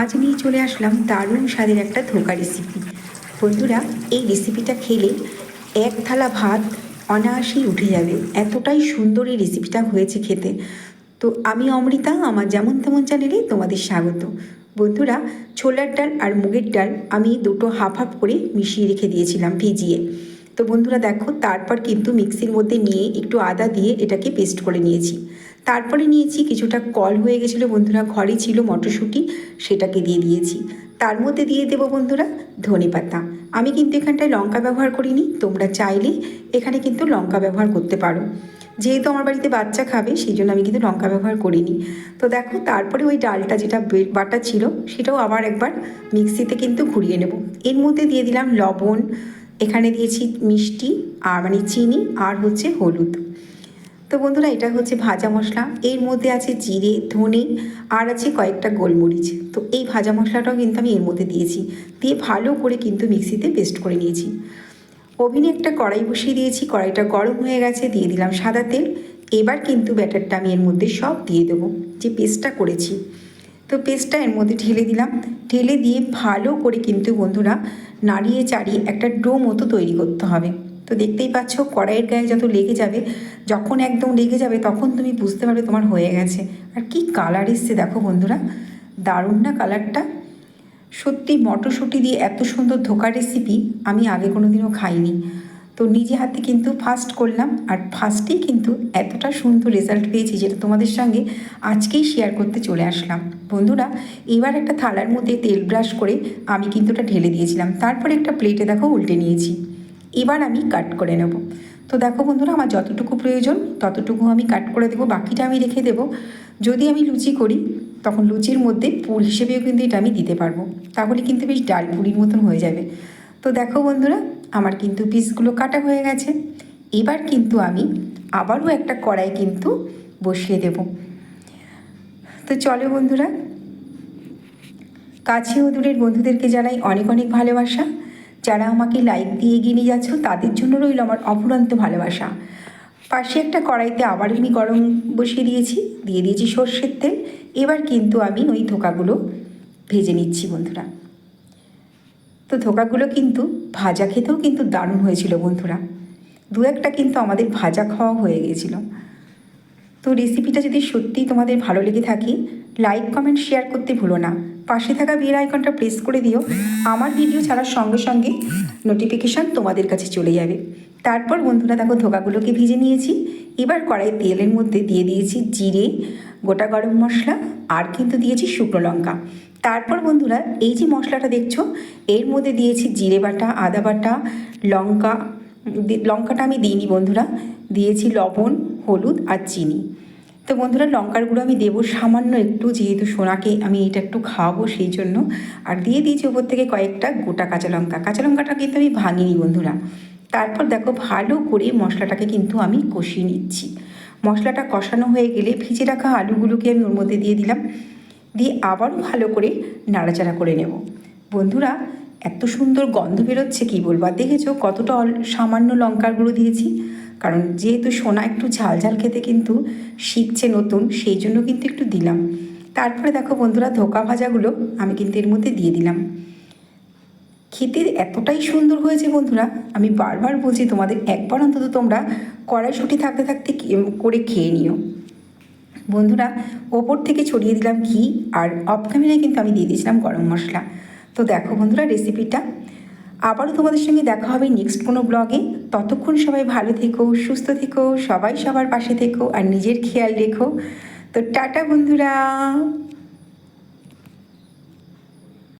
আজ নিয়ে চলে আসলাম দারুণ স্বাদের একটা ধোকা রেসিপি বন্ধুরা, এই রেসিপিটা খেলে এক থালা ভাত অনায়াসেই উঠে যাবে। এতটাই সুন্দর এই রেসিপিটা হয়েছে খেতে। তো আমি অমৃতা, আমার যেমন তেমন চ্যানেলে তোমাদের স্বাগত। বন্ধুরা, ছোলার ডাল আর মুগের ডাল আমি দুটো হাফ হাফ করে মিশিয়ে রেখে দিয়েছিলাম ভিজিয়ে। তো বন্ধুরা, দেখো, তারপর কিন্তু মিক্সির মধ্যে নিয়ে একটু আদা দিয়ে এটাকে পেস্ট করে নিয়েছি। তারপরে নিয়েছি কিছুটা কল হয়ে গেছিল বন্ধুরা, ঘরে ছিল মটরশুঁটি, সেটাকে দিয়ে দিয়েছি। তার মধ্যে দিয়ে দেবো বন্ধুরা ধনে পাতা। আমি কিন্তু এখানটায় লঙ্কা ব্যবহার করিনি, তোমরা চাইলে এখানে কিন্তু লঙ্কা ব্যবহার করতে পারো। যেহেতু আমার বাড়িতে বাচ্চা খাবে সেই জন্য আমি কিন্তু লঙ্কা ব্যবহার করিনি। তো দেখো, তারপরে ওই ডালটা যেটা বাটা ছিল, সেটাও আবার একবার মিক্সিতে কিন্তু ঘুরিয়ে নেব। এর মধ্যে দিয়ে দিলাম লবণ, এখানে দিয়েছি মিষ্টি আর মানে চিনি, আর হচ্ছে হলুদ। তো বন্ধুরা, এটা হচ্ছে ভাজা মশলা। এর মধ্যে আছে জিরে, ধনে, আর আছে কয়েকটা গোলমরিচ। তো এই ভাজা মশলাটাও কিন্তু আমি এর মধ্যে দিয়েছি। দিয়ে ভালো করে কিন্তু মিক্সিতে পেস্ট করে নিয়েছি। ওভেনে একটা কড়াই বসিয়ে দিয়েছি। কড়াইটা গরম হয়ে গেছে, দিয়ে দিলাম সাদা তেল। এবার কিন্তু ব্যাটারটা আমি এর মধ্যে সব দিয়ে দেবো, যে পেস্টটা করেছি। তো পেস্টটা এর মধ্যে ঢেলে দিলাম। ঢেলে দিয়ে ভালো করে কিন্তু বন্ধুরা, নাড়িয়ে চাড়িয়ে একটা ডো মতো তৈরি করতে হবে। তো দেখতেই পাচ্ছ, কড়াইয়ের গায়ে যত লেগে যাবে, যখন একদম লেগে যাবে, তখন তুমি বুঝতে পারবে তোমার হয়ে গেছে। আর কি কালার এসছে দেখো বন্ধুরা, দারুণ না কালারটা সত্যি মটরশুঁটি দিয়ে এত সুন্দর ধোকা রেসিপি আমি আগে কোনো দিনও খাইনি। তো নিজে হাতে কিন্তু ফার্স্ট করলাম, আর ফার্স্টেই কিন্তু এতটা সুন্দর রেজাল্ট পেয়েছি যেটা তোমাদের সঙ্গে আজকেই শেয়ার করতে চলে আসলাম। বন্ধুরা, এবার একটা থালার মধ্যে তেল ব্রাশ করে আমি কিন্তু ওটা ঢেলে দিয়েছিলাম। তারপরে একটা প্লেটে দেখো উল্টে নিয়েছি। এবার আমি কাট করে নেব। তো দেখো বন্ধুরা, আমার যতটুকু প্রয়োজন ততটুকু আমি কাট করে দেবো, বাকিটা আমি রেখে দেবো। যদি আমি লুচি করি, তখন লুচির মধ্যে পুর হিসেবেও কিন্তু এটা আমি দিতে পারব। তাহলে কিন্তু বেশ ডাল পুরির মতন হয়ে যাবে। তো দেখো বন্ধুরা, আমার কিন্তু পিসগুলো কাটা হয়ে গেছে। এবার কিন্তু আমি আবারও একটা কড়াই কিন্তু বসিয়ে দেব। তো চলো বন্ধুরা কাছে ও দূরের বন্ধুদেরকে জানাই অনেক অনেক ভালোবাসা। যারা আমাকে লাইক দিয়ে এগিয়ে নিয়ে যাচ্ছ, তাদের জন্য রইল আমার অফুরন্ত ভালোবাসা। পাশে একটা কড়াইতে আবার আমি গরম বসিয়ে দিয়েছি, দিয়ে দিয়েছি সর্ষের তেল। এবার কিন্তু আমি ওই ধোকাগুলো ভেজে নিচ্ছি বন্ধুরা। তো ধোকাগুলো কিন্তু ভাজা খেতেও কিন্তু দারুণ হয়েছিল বন্ধুরা। দু একটা কিন্তু আমাদের ভাজা খাওয়া হয়ে গিয়েছিল তো রেসিপিটা যদি সত্যিই তোমাদের ভালো লেগে থাকে লাইক কমেন্ট শেয়ার করতে ভুলো না। পাশে থাকা বেল আইকনটা প্রেস করে দিও। আমার ভিডিও ছাড়ার সঙ্গে সঙ্গে নোটিফিকেশান তোমাদের কাছে চলে যাবে। তারপর বন্ধুরা দেখো ধোকাগুলোকে ভিজে নিয়েছি। এবার কড়াই তেলের মধ্যে দিয়ে দিয়েছি জিরে, গোটা গরম মশলা আর কিন্তু দিয়েছি শুকনো লঙ্কা। তারপর বন্ধুরা এই যে মশলাটা দেখছ, এর মধ্যে দিয়েছি জিরে বাটা, আদা বাটা, লঙ্কা। লঙ্কাটা আমি দিইনি বন্ধুরা। দিয়েছি লবণ, হলুদ আর চিনি। তো বন্ধুরা, লঙ্কার গুঁড়ো আমি দেবো সামান্য একটু, যেহেতু সোনাকে আমি এটা একটু খাওয়াবো সেই জন্য। আর দিয়ে দিয়েছি ওপর থেকে কয়েকটা গোটা কাঁচা লঙ্কা। কাঁচা লঙ্কাটা কিন্তু আমি ভাঙিনি বন্ধুরা। তারপর দেখো, ভালো করে মশলাটাকে কিন্তু আমি কষিয়ে নিচ্ছি। মশলাটা কষানো হয়ে গেলে ভিজে রাখা আলুগুলোকে আমি ওর মধ্যে দিয়ে দিলাম। দিয়ে আবারও ভালো করে নাড়াচাড়া করে নেব। বন্ধুরা, এত সুন্দর গন্ধ বেরোচ্ছে, কী বলব? আর দেখেছ কতটা সামান্য লঙ্কার গুঁড়ো দিয়েছি। কারণ যেহেতু সোনা একটু ঝাল ঝাল খেতে কিন্তু শিখছে নতুন, সেই জন্য কিন্তু একটু দিলাম। তারপরে দেখো বন্ধুরা, ধোকা ভাজাগুলো আমি কিন্তু এর মধ্যে দিয়ে দিলাম। খেতে এতটাই সুন্দর হয়েছে বন্ধুরা, আমি বারবার বলছি তোমাদের, একবার অন্তত তোমরা কড়াইশুঁটি থাকতে থাকতে করে খেয়ে নিও। বন্ধুরা, ওপর থেকে ছড়িয়ে দিলাম ঘি আর অফ কিন্তু আমি দিয়ে দিয়েছিলাম গরম মশলা। তো দেখো বন্ধুরা রেসিপিটা আবারও তোমাদের সঙ্গে দেখা হবে নেক্সট কোনো ব্লগে ততক্ষণ সবাই ভালো থেকো, সুস্থ থেকো, সবাই সবার পাশে থেকো আর নিজের খেয়াল রেখো। তো টাটা বন্ধুরা।